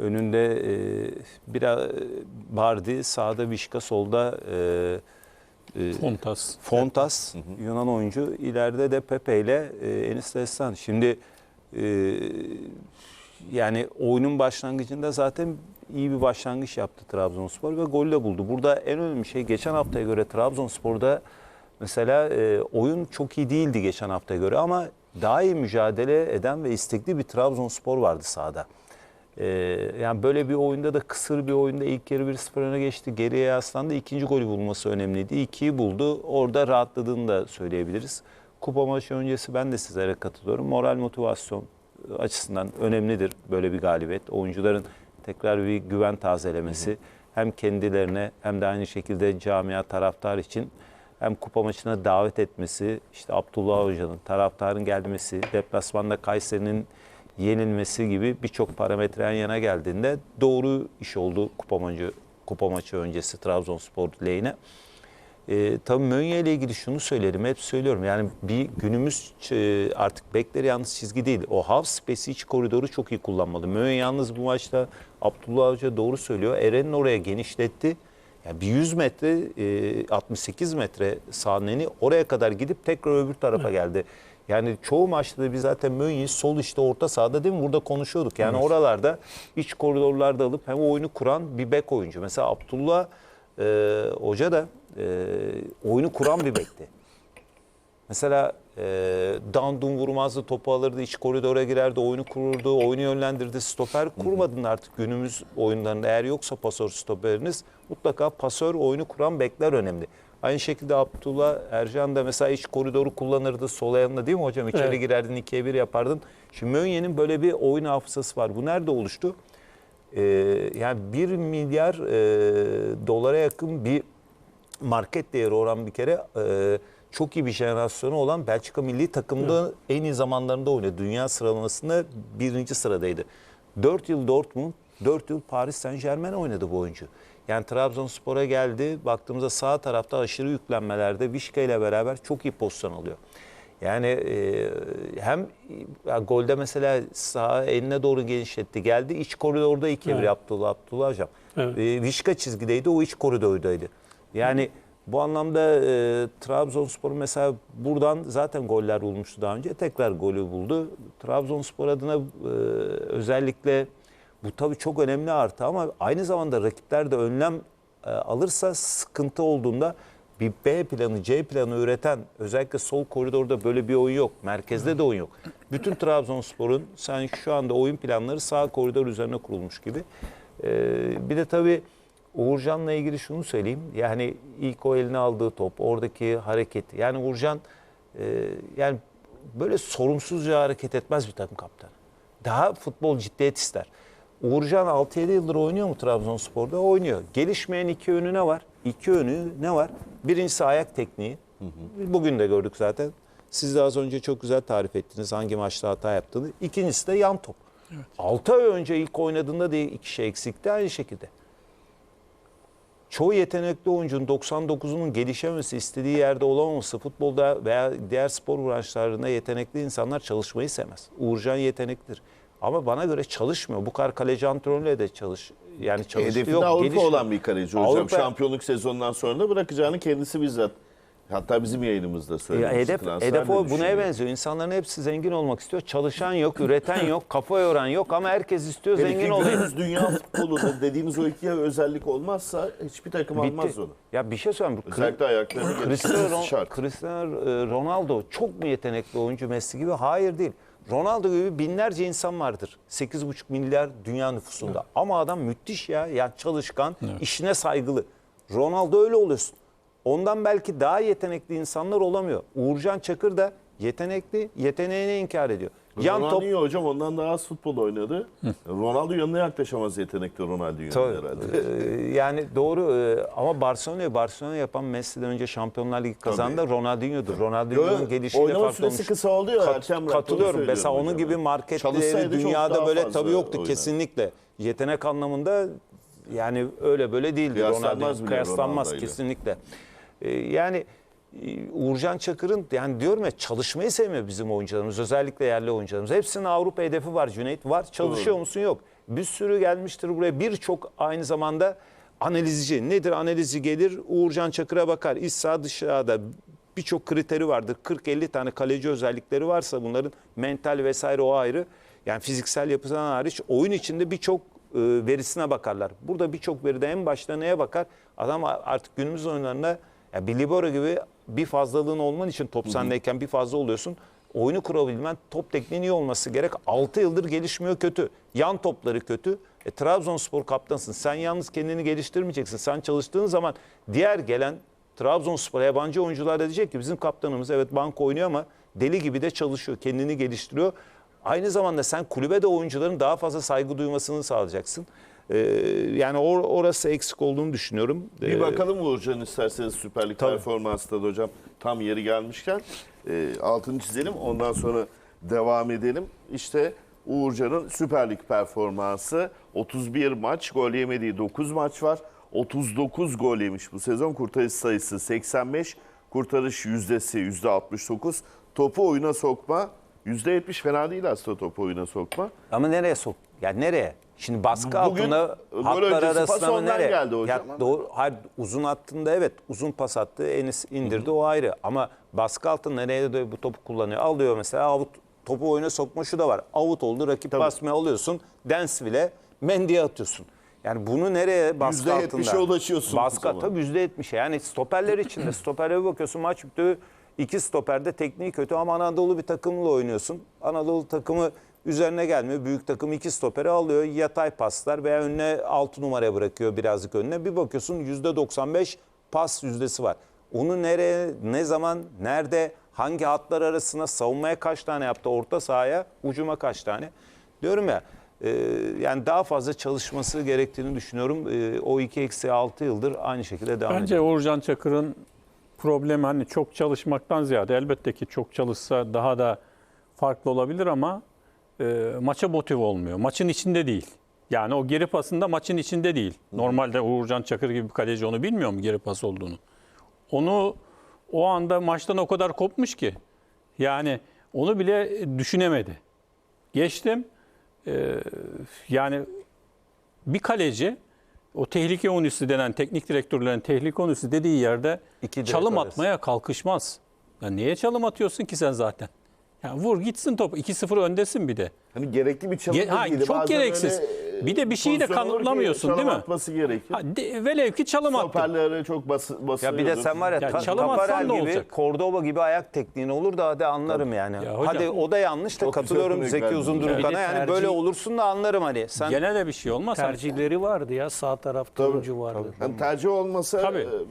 önünde e, biraz Bardi, sağda Vişka, solda e, e, Fontas. Fontas, Yunan oyuncu. ileride de Pepe ile e, Enis Destan. Şimdi e, yani oyunun başlangıcında zaten iyi bir başlangıç yaptı Trabzonspor ve gol de buldu. Burada en önemli şey geçen haftaya göre Trabzonspor'da mesela e, oyun çok iyi değildi geçen haftaya göre ama daha iyi mücadele eden ve istekli bir Trabzonspor vardı sahada. Ee, yani böyle bir oyunda da kısır bir oyunda ilk yarı 1-0 öne geçti. Geriye yaslandı. İkinci golü bulması önemliydi. İkiyi buldu. Orada rahatladığını da söyleyebiliriz. Kupa maçı öncesi ben de sizlere katılıyorum. Moral motivasyon açısından önemlidir böyle bir galibiyet. Oyuncuların tekrar bir güven tazelemesi hem kendilerine hem de aynı şekilde camia taraftar için hem kupa maçına davet etmesi, işte Abdullah Hoca'nın taraftarın gelmesi, deplasmanda Kayseri'nin yenilmesi gibi birçok parametre yan yana geldiğinde doğru iş oldu kupa maçı, kupa maçı öncesi Trabzonspor lehine. Ee, tabii Mönye ile ilgili şunu söylerim, hep söylüyorum. Yani bir günümüz e, artık bekleri yalnız çizgi değil. O half space iç koridoru çok iyi kullanmalı. Mönye yalnız bu maçta Abdullah Hoca doğru söylüyor. Eren'in oraya genişletti. Yani bir 100 metre, e, 68 metre sahneni oraya kadar gidip tekrar öbür tarafa geldi. Yani çoğu maçta da biz zaten Mönye'yi sol işte orta sahada değil mi? Burada konuşuyorduk. Yani oralarda iç koridorlarda alıp hem oyunu kuran bir bek oyuncu. Mesela Abdullah e, Hoca da e, oyunu kuran bir bekti. Mesela e, Dandun vurmazdı, topu alırdı, iç koridora girerdi, oyunu kururdu, oyunu yönlendirdi. Stoper kurmadın artık günümüz oyunlarında. Eğer yoksa pasör stoperiniz mutlaka pasör oyunu kuran bekler önemli. Aynı şekilde Abdullah Ercan da mesela iç koridoru kullanırdı sol ayağında değil mi hocam? İçeri Evet. girerdin, ikiye bir yapardın. Şimdi Mönye'nin böyle bir oyun hafızası var. Bu nerede oluştu? Ee, yani 1 milyar e, dolara yakın bir market değeri oran bir kere e, çok iyi bir jenerasyonu olan Belçika milli takımda en iyi zamanlarında oynadı. Dünya sıralamasında birinci sıradaydı. 4 yıl Dortmund, 4 yıl Paris Saint Germain oynadı bu oyuncu. Yani Trabzonspor'a geldi. Baktığımızda sağ tarafta aşırı yüklenmelerde Vişka ile beraber çok iyi pozisyon alıyor. Yani e, hem ya golde mesela sağ eline doğru genişletti. Geldi iç koridorda iki bir Abdullah Abdullah hocam. Evet. E, Vişka çizgideydi o iç koridordaydı. Yani bu anlamda e, Trabzonspor mesela buradan zaten goller bulmuştu daha önce. Tekrar golü buldu. Trabzonspor adına e, özellikle bu tabii çok önemli artı ama aynı zamanda rakipler de önlem e, alırsa sıkıntı olduğunda bir B planı, C planı üreten özellikle sol koridorda böyle bir oyun yok. Merkezde de oyun yok. Bütün Trabzonspor'un sanki şu anda oyun planları sağ koridor üzerine kurulmuş gibi. Ee, bir de tabii Uğurcan'la ilgili şunu söyleyeyim. Yani ilk o eline aldığı top, oradaki hareket. Yani Uğurcan e, yani böyle sorumsuzca hareket etmez bir takım kaptanı. Daha futbol ciddiyet ister. Uğurcan 6-7 yıldır oynuyor mu Trabzonspor'da? Oynuyor. Gelişmeyen iki yönü ne var? İki yönü ne var? Birincisi ayak tekniği. Bugün de gördük zaten. Siz de az önce çok güzel tarif ettiniz hangi maçta hata yaptığını. İkincisi de yan top. 6 ay önce ilk oynadığında da iki şey eksikti aynı şekilde. Çoğu yetenekli oyuncunun 99'unun gelişememesi, istediği yerde olamaması, futbolda veya diğer spor branşlarında yetenekli insanlar çalışmayı sevmez. Uğurcan yeteneklidir. Ama bana göre çalışmıyor. Bu kadar kaleci antrenörüyle de çalış yani çalıştı Hedefinde yok. Avrupa gelişmiyor. olan bir kaleci hocam. Avrupa- Şampiyonluk sezonundan sonra da bırakacağını kendisi bizzat hatta bizim yayınımızda Ya söylemişti. hedef, hedef de o buna benziyor. İnsanların hepsi zengin olmak istiyor. Çalışan yok, üreten yok, kafa yoran yok ama herkes istiyor Hele zengin olayım. dünya futbolunda dediğiniz o iki özellik olmazsa hiçbir takım almaz Bitti. onu. Ya bir şey söyleyeyim. Özellikle ayaklarını Cristiano. Cristiano e, Ronaldo çok mu yetenekli oyuncu Messi gibi? Hayır değil. Ronaldo gibi binlerce insan vardır. 8,5 milyar dünya nüfusunda. Ama adam müthiş ya. Yani çalışkan, işine saygılı. Ronaldo öyle oluyorsun. Ondan belki daha yetenekli insanlar olamıyor. Uğurcan Çakır da yetenekli, yeteneğini inkar ediyor. Yan top Ronaldinho hocam ondan daha az futbol oynadı. Ronaldo yanına yaklaşamaz yetenekli Ronaldinho Tabii. herhalde. Ee, yani doğru e, ama Barcelona'yı Barcelona yapan Messi'den önce Şampiyonlar Ligi kazandı Ronaldinho'dur. Ronaldinho'nun gelişiyle farklı süresi olmuş. kısa oldu ya. Kat- katılıyorum. Mesela onun hocam. gibi marketleri dünyada böyle tabii yoktu oynar. kesinlikle. Yetenek anlamında yani öyle böyle değildi Kıyaslanmaz Ronaldinho. Kıyaslanmaz kesinlikle. Ee, yani Uğurcan Çakır'ın yani diyorum ya çalışmayı sevmiyor bizim oyuncularımız. Özellikle yerli oyuncularımız. Hepsinin Avrupa hedefi var Cüneyt. Var. Çalışıyor musun? Yok. bir sürü gelmiştir buraya. Birçok aynı zamanda analizci. Nedir analizci gelir? Uğurcan Çakır'a bakar. İç saha dış sahada birçok kriteri vardır. 40-50 tane kaleci özellikleri varsa bunların mental vesaire o ayrı. Yani fiziksel yapısından hariç oyun içinde birçok e, verisine bakarlar. Burada birçok veride en başta neye bakar? Adam artık günümüz oyunlarında ya bir libero gibi bir fazlalığın olman için top sendeyken bir fazla oluyorsun. Oyunu kurabilmen, top tekniğin iyi olması gerek. 6 yıldır gelişmiyor kötü. Yan topları kötü. E, Trabzonspor kaptansın. Sen yalnız kendini geliştirmeyeceksin. Sen çalıştığın zaman diğer gelen Trabzonspor yabancı oyuncular da diyecek ki bizim kaptanımız evet bank oynuyor ama deli gibi de çalışıyor. Kendini geliştiriyor. Aynı zamanda sen kulübe de oyuncuların daha fazla saygı duymasını sağlayacaksın. Ee, yani or- orası eksik olduğunu düşünüyorum. Bir Ee, bakalım Uğurcan isterseniz Süper Lig Tabii. performansında da hocam tam yeri gelmişken e, altını çizelim ondan sonra devam edelim. İşte Uğurcan'ın Süper Lig performansı 31 maç gol yemediği 9 maç var. 39 gol yemiş bu sezon kurtarış sayısı 85 kurtarış yüzdesi %69 topu oyuna sokma %70 fena değil aslında topu oyuna sokma. Ama nereye sok? Ya nereye? Şimdi baskı Bugün altında hatlar arasında nereye? geldi hocam. Ya doğru, hayır, uzun attığında evet uzun pas attı Enis indirdi o ayrı. Ama baskı altında nereye de bu topu kullanıyor? Alıyor mesela avut topu oyuna sokma şu da var. Avut oldu rakip basmayı alıyorsun. Densville'e Mendy'ye atıyorsun. Yani bunu nereye baskı %70'e altında? ulaşıyorsun bu Baskı tabii %70'e. Yani stoperler için de stoperlere bakıyorsun maç bitti. İki stoperde tekniği kötü ama Anadolu bir takımla oynuyorsun. Anadolu takımı üzerine gelmiyor. Büyük takım iki stoperi alıyor. Yatay paslar veya önüne 6 numaraya bırakıyor birazcık önüne. Bir bakıyorsun %95 pas yüzdesi var. Onu nereye, ne zaman, nerede, hangi hatlar arasına, savunmaya kaç tane yaptı, orta sahaya, ucuma kaç tane. Diyorum ya e, yani daha fazla çalışması gerektiğini düşünüyorum. E, o 2 eksi 6 yıldır aynı şekilde devam ediyor. Bence Uğurcan Çakır'ın problemi hani çok çalışmaktan ziyade elbette ki çok çalışsa daha da farklı olabilir ama e, maça motive olmuyor. Maçın içinde değil. Yani o geri pasında maçın içinde değil. Normalde Uğurcan Çakır gibi bir kaleci onu bilmiyor mu geri pas olduğunu? Onu o anda maçtan o kadar kopmuş ki. Yani onu bile düşünemedi. Geçtim. e, yani bir kaleci o tehlike onüsü denen teknik direktörlerin tehlike onüsü dediği yerde İki çalım arası. atmaya kalkışmaz. Ya niye çalım atıyorsun ki sen zaten? Ya vur gitsin top. 2-0 öndesin bir de. Hani gerekli bir çalım Ge- ha, değildi. çok Bazen gereksiz. öyle, e, Bir de bir şeyi de pozisyon olur ki kanıtlamıyorsun, çalım değil mi? atması gerekir. Ha, de, velev ki çalım attın. Stoperlere çok bası, basıyordu. Ya bir de sen var ya, Ya Ta- çalım atsan gibi, olacak? Cordoba gibi ayak tekniğin olur da hadi anlarım yani. Ya hocam- hadi o da yanlış da Çok güzel katılıyorum örnek Zeki verdin. Bir de Yani tercih- böyle olursun da anlarım hani. Sen Gene de bir şey olmaz. Tercihleri vardı ya sağ tarafta oyuncu vardı. Hani tercih olmasa Tabii. e,